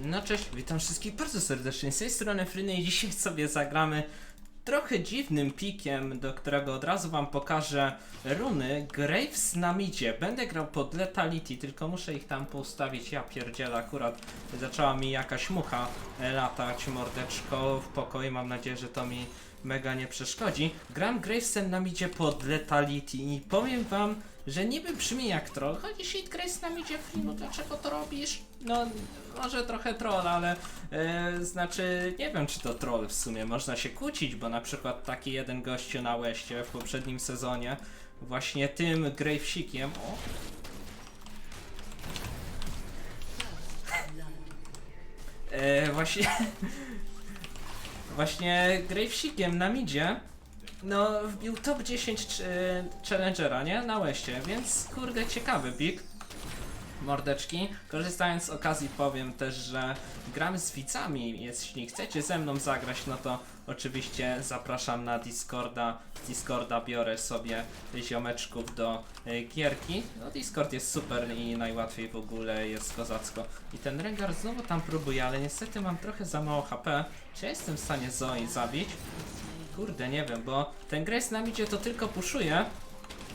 No cześć, witam wszystkich bardzo serdecznie. Z tej strony Fryny i dzisiaj sobie zagramy trochę dziwnym pikiem, do którego od razu wam pokażę runy. Graves na midzie. Będę grał pod Letality, tylko muszę ich tam poustawić. Ja pierdzielę, akurat zaczęła mi jakaś mucha latać mordeczko w pokoju. Mam nadzieję, że to mi mega nie przeszkodzi. Gram Gravesem na midzie pod Letality i powiem wam, że niby brzmi jak troll. Chodzisz i Grace na midzie Free, no dlaczego to robisz? No, może trochę troll, ale e, znaczy nie wiem czy to troll w sumie. Można się kłócić, bo na przykład taki jeden gościu na Łeście w poprzednim sezonie właśnie tym Gravesikiem, o, e, właśnie właśnie Gravesikiem na midzie no wbił top 10 ch- e, Challengera, nie? Na Łeście, więc kurde ciekawy pik mordeczki. Korzystając z okazji powiem też, że gram z widzami. Jeśli chcecie ze mną zagrać, no to oczywiście zapraszam na Discorda. Z Discorda biorę sobie ziomeczków do e, gierki. No Discord jest super i najłatwiej w ogóle jest kozacko. I ten Rengar znowu tam próbuje, ale niestety mam trochę za mało HP. Czy ja jestem w stanie Zoe zabić? Kurde, nie wiem, bo ten Grace nam idzie to tylko puszuje,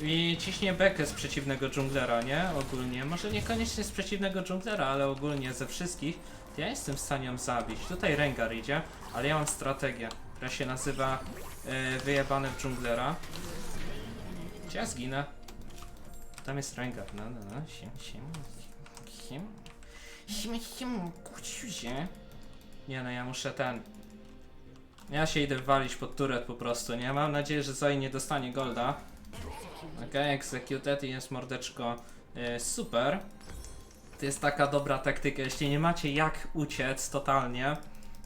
i ciśnie bekę z przeciwnego dżunglera, nie? Ogólnie. Może niekoniecznie z przeciwnego dżunglera, ale ogólnie ze wszystkich. Ja jestem w stanie ją zabić. Tutaj Rengar idzie, ale ja mam strategię, która się nazywa e, wyjebane w dżunglera. Gdzie ja zginę? Tam jest Rengar. No, no, no. Sim, sim. Sim. Sim, sim. Kuciuzie. Nie no, ja muszę ten... Ja się idę walić pod turet po prostu, nie? Mam nadzieję, że Zoe nie dostanie golda. Okej, executed i jest mordeczko e, super. To jest taka dobra taktyka, jeśli nie macie jak uciec totalnie.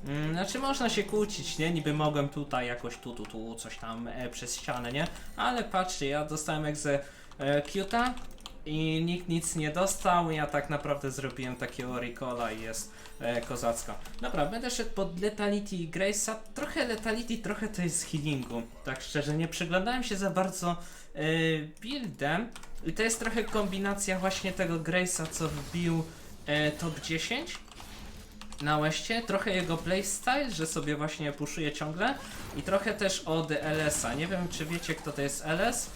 Mm, znaczy można się kłócić, nie? Niby mogłem tutaj jakoś tu, tu, tu, coś tam e, przez ścianę, nie? Ale patrzcie, ja dostałem executa i nikt nic nie dostał. Ja tak naprawdę zrobiłem takiego recola i jest e, kozacka. Dobra, będę szedł pod Letality i Grace'a. Trochę Letality, trochę to jest healingu. Tak szczerze, nie przyglądałem się za bardzo e, buildem. I to jest trochę kombinacja właśnie tego Grace'a, co wbił e, top 10 na łeście, trochę jego playstyle, że sobie właśnie puszuje ciągle i trochę też od LS-a. Nie wiem, czy wiecie, kto to jest LS?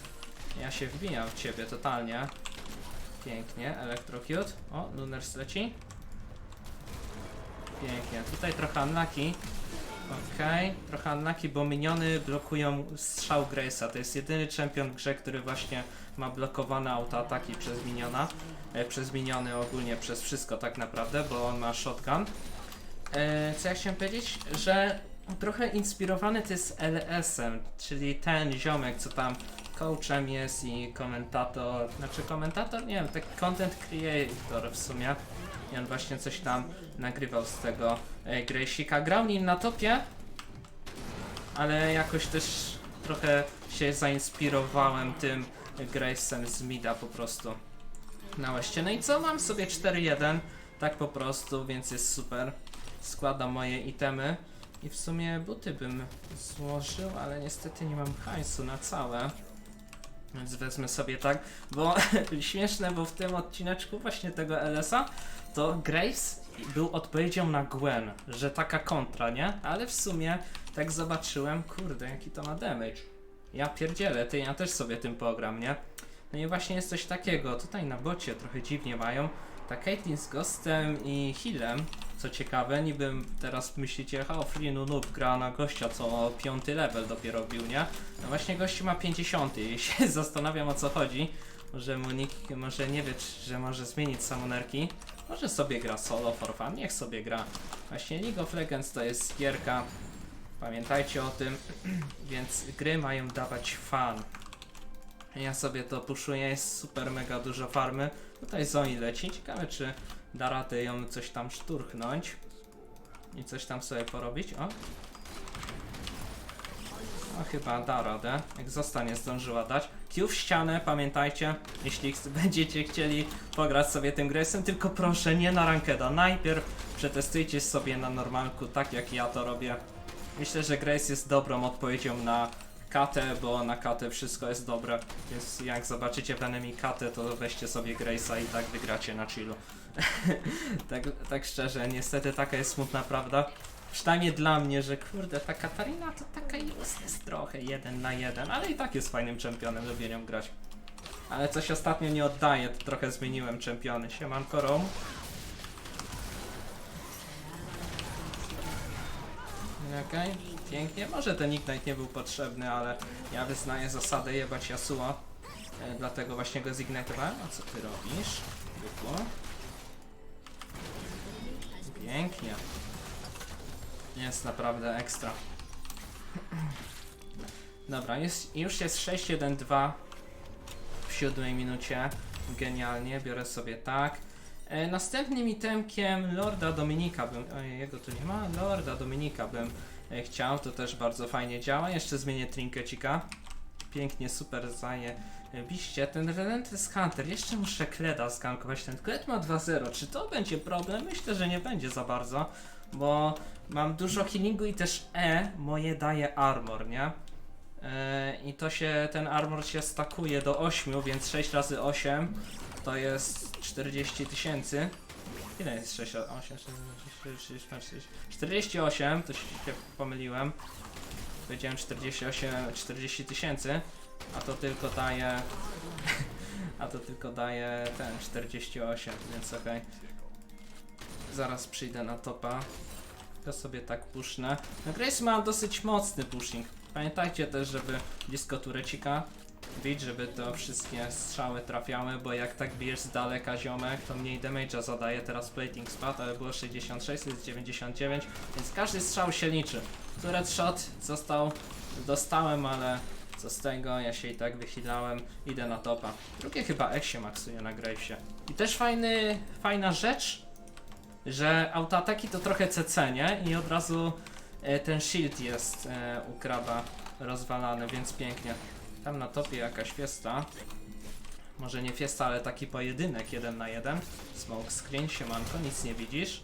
Ja się wbijam w ciebie totalnie. Pięknie, Electrocute. O, Lunars leci. Pięknie, tutaj trochę unlucky. Okej, trochę unlucky, bo miniony blokują strzał Grace'a. To jest jedyny czempion w grze, który właśnie ma blokowane autoataki przez miniona. E, przez miniony ogólnie, przez wszystko tak naprawdę, bo on ma shotgun. E, co ja chciałem powiedzieć? Że trochę inspirowany to jest LS-em, czyli ten ziomek, co tam coachem jest i komentator, znaczy komentator? Nie wiem, taki content creator w sumie. I on właśnie coś tam nagrywał z tego e, Grace'ika. Grał nim na topie, ale jakoś też trochę się zainspirowałem tym Grace'em z Mida po prostu na łeście. No i co? Mam sobie 4-1, tak po prostu, więc jest super. Składam moje itemy i w sumie buty bym złożył, ale niestety nie mam hajsu na całe. Więc wezmę sobie tak, bo śmieszne, bo w tym odcineczku właśnie tego LS-a to Grace był odpowiedzią na Gwen, że taka kontra, nie? Ale w sumie tak zobaczyłem, kurde, jaki to ma damage. Ja pierdzielę, ty ja też sobie tym pogram, nie? No i właśnie jest coś takiego, tutaj na bocie trochę dziwnie mają. Ta Caitlyn z Ghostem i Healem, co ciekawe, niby teraz myślicie, o Free Noob gra na gościa, co piąty level dopiero bił, nie? No właśnie gościu ma 50 i się zastanawiam o co chodzi. Może mu nikt, może nie wie, że może zmienić samonerki. Może sobie gra solo for fun, niech sobie gra. Właśnie League of Legends to jest gierka, pamiętajcie o tym, więc gry mają dawać fan. Ja sobie to puszuję, jest super mega dużo farmy. Tutaj Zoni leci, ciekawe czy da radę ją coś tam szturchnąć. I coś tam sobie porobić, o. No chyba da radę, jak zostanie zdążyła dać. Q w ścianę, pamiętajcie, jeśli będziecie chcieli pograć sobie tym Grace'em, tylko proszę nie na rankeda. Najpierw przetestujcie sobie na normalku, tak jak ja to robię. Myślę, że Grace jest dobrą odpowiedzią na katę, bo na katę wszystko jest dobre. Więc jak zobaczycie w enemy katę, to weźcie sobie Grace'a i tak wygracie na chillu. tak, tak szczerze, niestety taka jest smutna prawda. Przynajmniej dla mnie, że kurde, ta Katarina to taka useless trochę, jeden na jeden, ale i tak jest fajnym czempionem, lubię nią grać. Ale coś ostatnio nie oddaje, to trochę zmieniłem czempiony. Siemanko Rom. Okej, pięknie. Może ten Ignite nie był potrzebny, ale ja wyznaję zasadę jebać Yasuo. E, dlatego właśnie go zignitowałem. A co ty robisz? Byku? Pięknie. Jest naprawdę ekstra. Dobra, jest, już jest 6-1-2 w siódmej minucie. Genialnie, biorę sobie tak. E, następnym itemkiem Lorda Dominika bym. Ojej, jego tu nie ma. Lorda Dominika bym chciał. To też bardzo fajnie działa. Jeszcze zmienię trinkecika. Pięknie, super zaje. Biście, ten Relentless Hunter, jeszcze muszę Kleda zgankować, ten Kled ma 2-0, czy to będzie problem? Myślę, że nie będzie za bardzo, bo mam dużo healingu i też E moje daje armor, nie? E, I to się, ten armor się stakuje do 8, więc 6 razy 8 to jest 40 tysięcy. Ile jest 6 razy 8? 48, to się pomyliłem. Powiedziałem 48, 40 tysięcy, a to tylko daje. A to tylko daje ten 48, więc okej. Zaraz przyjdę na topa. To sobie tak pusznę. No Grace ma dosyć mocny pushing. Pamiętajcie też, żeby blisko turecika bić, żeby to wszystkie strzały trafiały, bo jak tak bijesz z daleka ziomek, to mniej damage'a zadaje. Teraz plating spadł, ale było 66, to jest 99, więc każdy strzał się liczy. Turret shot został, dostałem, ale co z tego, ja się i tak wychylałem, idę na topa. Drugie chyba X się maksuje na Gravesie. I też fajny, fajna rzecz, że autoataki to trochę CC, nie? I od razu e, ten shield jest e, u kraba rozwalany, więc pięknie. Tam na topie jakaś fiesta. Może nie fiesta, ale taki pojedynek jeden na jeden. Smoke screen, siemanko, nic nie widzisz.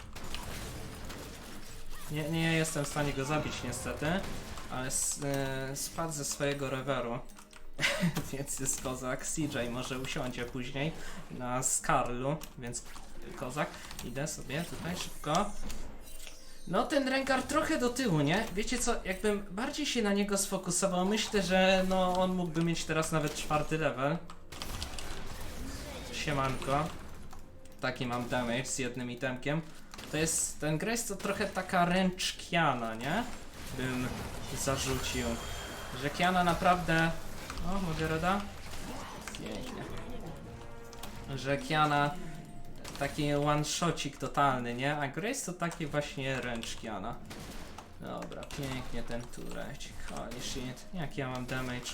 Nie, nie jestem w stanie go zabić niestety, ale s, e, spadł ze swojego reweru. więc jest kozak. CJ może usiądzie później na Skarlu, więc kozak. Idę sobie tutaj szybko. No ten Rengar trochę do tyłu, nie? Wiecie co, jakbym bardziej się na niego sfokusował, myślę, że no on mógłby mieć teraz nawet czwarty level. Siemanko. Taki mam damage z jednym itemkiem. To jest, ten Grace to trochę taka ręcz Kiana, nie? Bym zarzucił. Że Kiana naprawdę... O, mogę rada? Pięknie. Że Kiana taki one-shocik totalny, nie? A Grace to takie właśnie ręczkiana. Dobra, pięknie ten turecik. Holy shit, jak ja mam damage.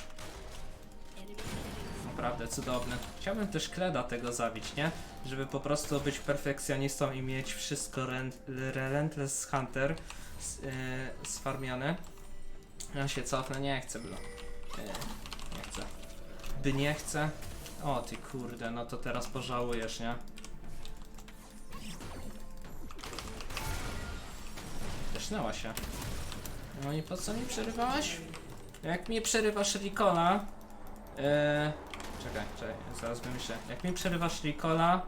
Naprawdę cudowny. Chciałbym też Kleda tego zabić, nie? Żeby po prostu być perfekcjonistą i mieć wszystko Relentless Hunter s- yy. Ja się cofnę, nie chcę było. Yy, nie chcę. By nie chcę. O ty kurde, no to teraz pożałujesz, nie? Wysznęła się. No i po co mi przerywałaś? Jak mi przerywasz Ricola... Yy, czekaj, czekaj, zaraz wymyślę. Jak mi przerywasz Ricola,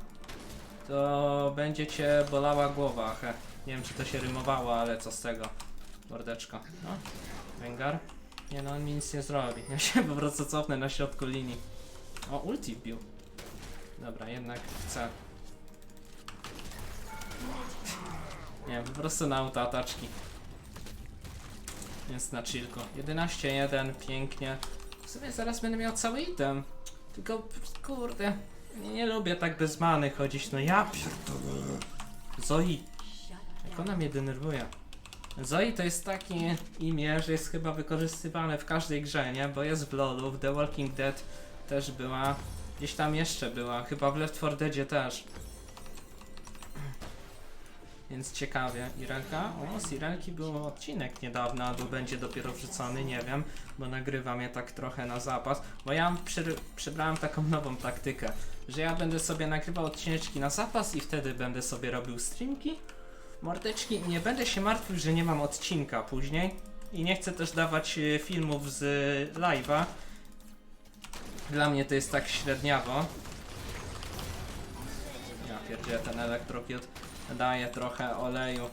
to będzie cię bolała głowa. He. Nie wiem, czy to się rymowało, ale co z tego? Mordeczko. No, Rengar. Nie no, on mi nic nie zrobi. Ja się po prostu cofnę na środku linii. O, ulti bił. Dobra, jednak chcę. Nie, po prostu na autoataczki. Jest na chillku. 11-1, pięknie. W sumie zaraz będę miał cały item. Tylko, kurde, nie, nie lubię tak bez many chodzić, no ja pierdolę. Zoe. Jak ona mnie denerwuje. Zoe to jest takie imię, że jest chyba wykorzystywane w każdej grze, nie? Bo jest w LoLu, w The Walking Dead też była. Gdzieś tam jeszcze była, chyba w Left 4 Deadzie też. Więc ciekawie. Irelka? O, z Irelki był odcinek niedawno, albo będzie dopiero wrzucony, nie wiem, bo nagrywam je tak trochę na zapas. Bo ja przy, przybrałem taką nową taktykę, że ja będę sobie nagrywał odcineczki na zapas i wtedy będę sobie robił streamki, mordeczki i nie będę się martwił, że nie mam odcinka później. I nie chcę też dawać e, filmów z e, live'a. Dla mnie to jest tak średniawo. Ja pierdzielę ten elektrokut. Daje trochę oleju.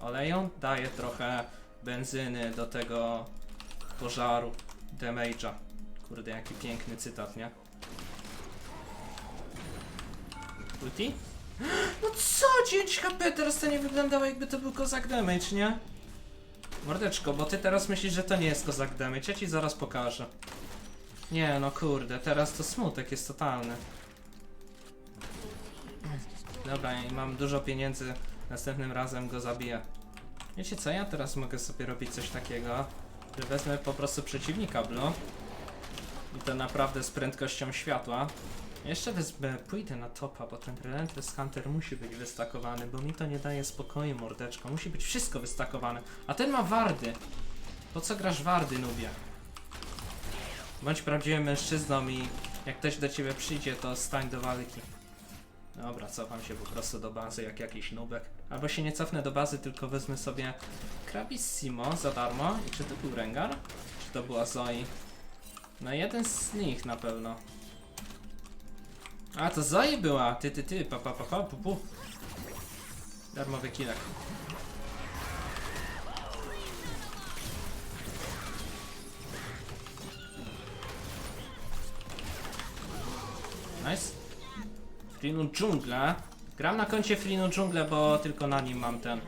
Oleju? Daje trochę benzyny do tego pożaru. Damage'a. Kurde, jaki piękny cytat, nie? Ulti? No co? 9 HP teraz to nie wyglądało jakby to był kozak damage, nie? Mordeczko, bo ty teraz myślisz, że to nie jest kozak damage, ja ci zaraz pokażę. Nie no kurde, teraz to smutek jest totalny. Dobra, i mam dużo pieniędzy, następnym razem go zabiję. Wiecie co, ja teraz mogę sobie robić coś takiego, że wezmę po prostu przeciwnika Blue i to naprawdę z prędkością światła. Jeszcze wezmę, pójdę na topa, bo ten Relentless Hunter musi być wystakowany, bo mi to nie daje spokoju, mordeczko. Musi być wszystko wystakowane. A ten ma wardy. Po co grasz wardy, nubie? Bądź prawdziwym mężczyzną i jak ktoś do ciebie przyjdzie, to stań do walki. Dobra, cofam się po prostu do bazy jak jakiś nubek. Albo się nie cofnę do bazy, tylko wezmę sobie Krabissimo za darmo. I czy to był Rengar? Czy to była Zoe? No jeden z nich na pewno. A, to Zoe była! Ty, ty, ty, pa, pa, pa, pa, pu, pu. Darmowy kilek. Nice. Frinu dżungla. Gram na koncie Frinu dżunglę, bo tylko na nim mam ten.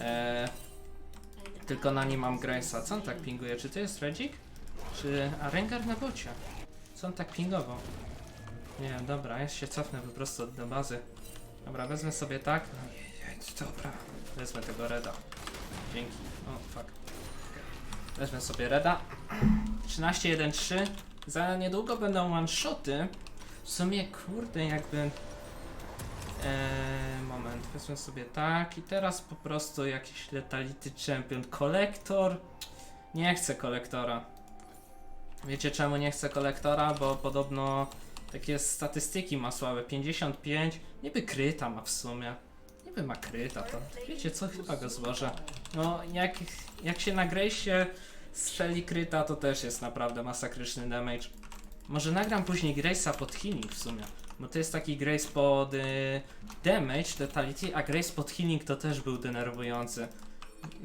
E, tylko na nim mam Grace'a. Co on tak pinguje? Czy to jest Redzik? Czy a Rengar na bocie? Co on tak pingował? Nie wiem, dobra, ja się cofnę po prostu do bazy. Dobra, wezmę sobie tak. Ojej, dobra. Wezmę tego Reda. Dzięki. O, fuck. Wezmę sobie Reda. 13-1-3. Za niedługo będą one-shoty. W sumie, kurde, jakby... Eee, moment, wezmę sobie tak i teraz po prostu jakiś Letality Champion. Kolektor? Nie chcę kolektora. Wiecie czemu nie chcę kolektora? Bo podobno takie statystyki ma słabe. 55, niby kryta ma w sumie. Niby ma kryta, to wiecie co, chyba go złożę. No, jak, jak się na Grace'ie strzeli kryta, to też jest naprawdę masakryczny damage. Może nagram później Grace'a pod healing w sumie. Bo to jest taki Grace pod y, damage, letality, a Grace pod healing to też był denerwujący.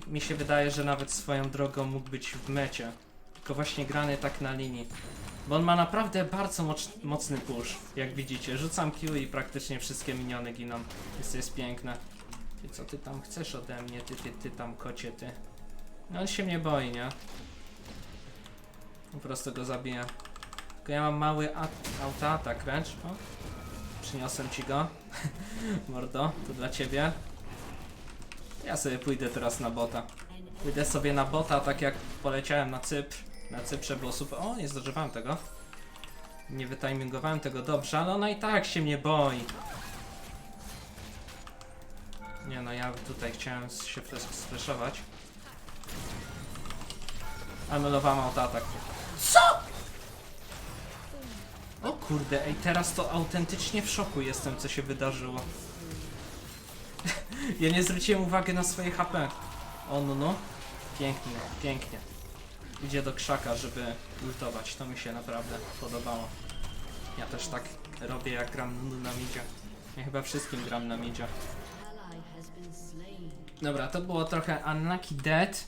Mi się wydaje, że nawet swoją drogą mógł być w mecie. Tylko właśnie grany tak na linii. Bo on ma naprawdę bardzo moc, mocny push, jak widzicie. Rzucam Q i praktycznie wszystkie miniony giną. Jest, jest piękne. Ty co ty tam chcesz ode mnie, ty, ty, ty tam kocie, ty. No on się mnie boi, nie? Po prostu go zabiję. Tylko ja mam mały at- autoatak wręcz. O. Przyniosłem ci go. Mordo, to dla ciebie. Ja sobie pójdę teraz na bota. Pójdę sobie na bota, tak jak poleciałem na Cypr. Na Cyprze było super. O, nie zdążywałem tego. Nie wytimingowałem tego dobrze, ale ona i tak się mnie boi. Nie no, ja tutaj chciałem się sfleszować. Anulowałem autoatak. Kurde, ej, teraz to autentycznie w szoku jestem, co się wydarzyło. ja nie zwróciłem uwagi na swoje HP. O no no. Pięknie, pięknie. Idzie do krzaka, żeby ultować. To mi się naprawdę podobało. Ja też tak robię, jak gram na midzie. Ja chyba wszystkim gram na midzie. Dobra, to było trochę unlucky dead.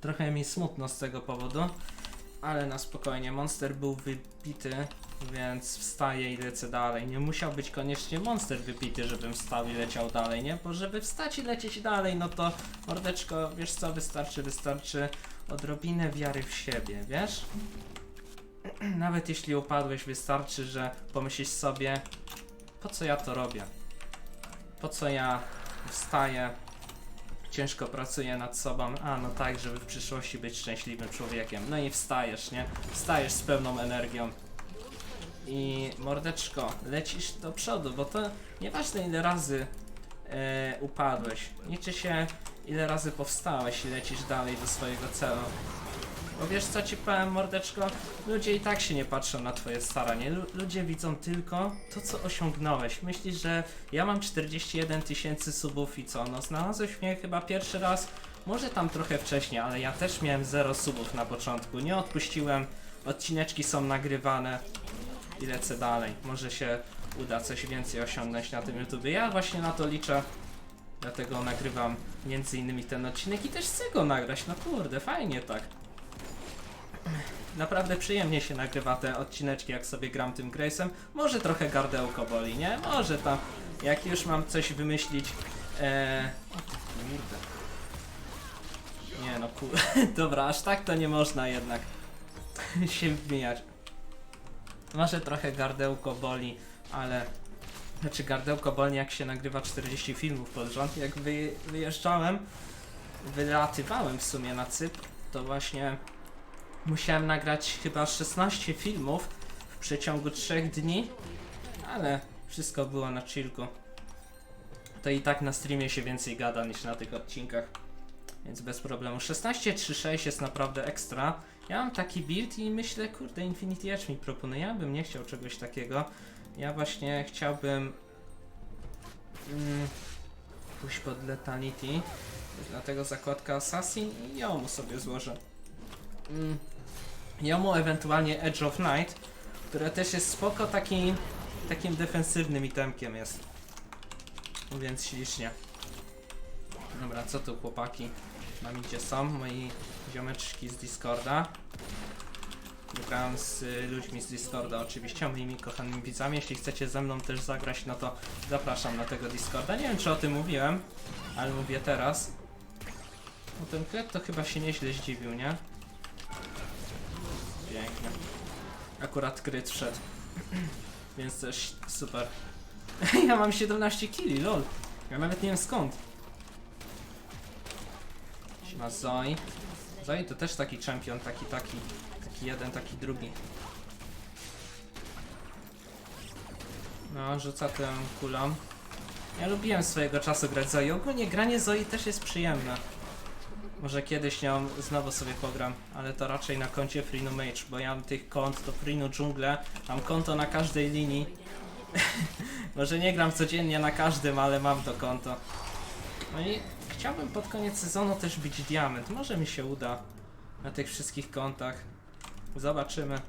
Trochę mi smutno z tego powodu. Ale na spokojnie, monster był wybity, więc wstaję i lecę dalej. Nie musiał być koniecznie monster wypity, żebym wstał i leciał dalej, nie? Bo żeby wstać i lecieć dalej, no to mordeczko, wiesz co, wystarczy, wystarczy odrobinę wiary w siebie, wiesz? Nawet jeśli upadłeś, wystarczy, że pomyślisz sobie, po co ja to robię? Po co ja wstaję, ciężko pracuję nad sobą, a no tak, żeby w przyszłości być szczęśliwym człowiekiem. No i wstajesz, nie? Wstajesz z pełną energią. I mordeczko, lecisz do przodu, bo to nieważne ile razy e, upadłeś. Liczy się ile razy powstałeś i lecisz dalej do swojego celu. Bo wiesz co ci powiem mordeczko? Ludzie i tak się nie patrzą na twoje staranie. Lu ludzie widzą tylko to co osiągnąłeś. Myślisz, że ja mam 41 tysięcy subów i co? No znalazłeś mnie chyba pierwszy raz, może tam trochę wcześniej, ale ja też miałem 0 subów na początku. Nie odpuściłem, odcineczki są nagrywane i lecę dalej. Może się uda coś więcej osiągnąć na tym YouTube. Ja właśnie na to liczę. Dlatego nagrywam między innymi ten odcinek i też chcę go nagrać. No kurde, fajnie tak. Naprawdę przyjemnie się nagrywa te odcineczki, jak sobie gram tym Grace'em. Może trochę gardełko boli, nie? Może tam, jak już mam coś wymyślić. E... Kurde. Nie no kur... Dobra, aż tak to nie można jednak się wbijać. Może trochę gardełko boli, ale... Znaczy gardełko boli jak się nagrywa 40 filmów pod rząd. Jak wy, wyjeżdżałem, wylatywałem w sumie na Cypr, to właśnie musiałem nagrać chyba 16 filmów w przeciągu 3 dni, ale wszystko było na chillku. To i tak na streamie się więcej gada niż na tych odcinkach. Więc bez problemu. 16.36 jest naprawdę ekstra. Ja mam taki build i myślę, kurde, Infinity Edge mi proponuje. Ja bym nie chciał czegoś takiego. Ja właśnie chciałbym mm, pójść pod Letality. Dlatego zakładka Assassin i Jomu sobie złożę. Mm, Jomu ewentualnie Edge of Night, które też jest spoko, taki, takim defensywnym itemkiem jest. Więc ślicznie. Dobra, co tu chłopaki? Mam gdzie są moi ziomeczki z Discorda. Grałem z y, ludźmi z Discorda, oczywiście, moimi kochanymi widzami. Jeśli chcecie ze mną też zagrać, no to zapraszam na tego Discorda. Nie wiem, czy o tym mówiłem, ale mówię teraz. No ten chleb to chyba się nieźle zdziwił, nie? Pięknie. Akurat kryt wszedł. Więc też super. ja mam 17 kili, lol. Ja nawet nie wiem skąd. Ma Zoe. Zoe to też taki champion, taki, taki. Taki jeden, taki drugi. No, rzuca tę kulą. Ja lubiłem swojego czasu grać Zoe. Ogólnie granie Zoe też jest przyjemne. Może kiedyś nią znowu sobie pogram, ale to raczej na koncie Freenu Mage, bo ja mam tych kont, to Freenu Dżungle, mam konto na każdej linii. Może nie gram codziennie na każdym, ale mam to konto. No i chciałbym pod koniec sezonu też bić diament. Może mi się uda na tych wszystkich kontach. Zobaczymy.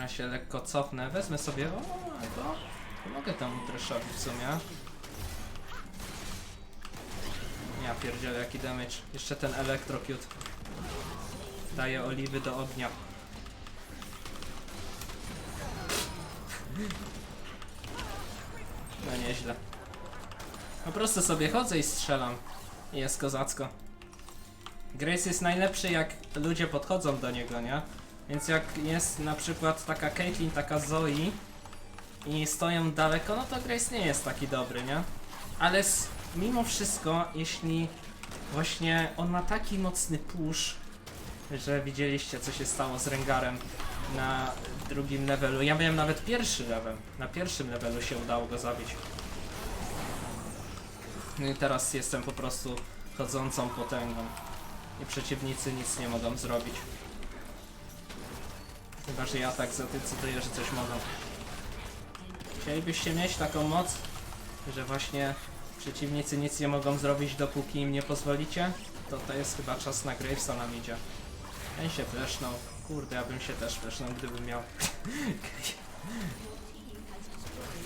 Ja się lekko cofnę. Wezmę sobie. O, to pomogę temu Treshowi w sumie. Ja pierdzielę jaki damage. Jeszcze ten Electrocute. Daje oliwy do ognia. Po prostu sobie chodzę i strzelam. Jest kozacko. Grace jest najlepszy jak ludzie podchodzą do niego, nie? Więc jak jest na przykład taka Caitlyn, taka Zoe i stoją daleko, no to Grace nie jest taki dobry, nie? Ale s- mimo wszystko, jeśli właśnie on ma taki mocny push, że widzieliście co się stało z Rengarem na drugim levelu. Ja miałem nawet pierwszy level. Na pierwszym levelu się udało go zabić. No i teraz jestem po prostu chodzącą potęgą. I przeciwnicy nic nie mogą zrobić. Chyba, że ja tak zadecyduję, że coś mogą. Chcielibyście mieć taką moc, że właśnie przeciwnicy nic nie mogą zrobić, dopóki im nie pozwolicie? To to jest chyba czas na Gravesa nam idzie. Ten się flesznął. Kurde, ja bym się też flesznął, gdybym miał.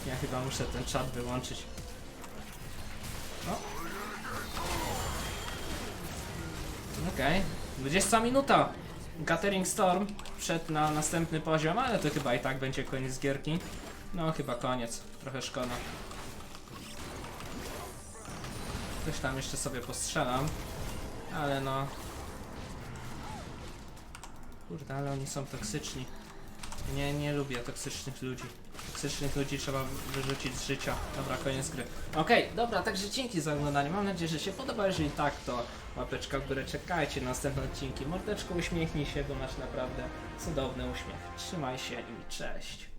ja chyba muszę ten czat wyłączyć. Okej. 20 minuta. Gathering Storm wszedł na następny poziom, ale to chyba i tak będzie koniec gierki. No chyba koniec. Trochę szkoda. Coś tam jeszcze sobie postrzelam. Ale no... Kurde, ale oni są toksyczni. Nie, nie lubię toksycznych ludzi. Toksycznych ludzi trzeba wyrzucić z życia. Dobra, koniec gry. Okej, dobra, także dzięki za oglądanie. Mam nadzieję, że się podoba. Jeżeli tak, to łapeczka w górę. Czekajcie na następne odcinki. Mordeczko, uśmiechnij się, bo masz naprawdę cudowny uśmiech. Trzymaj się i cześć.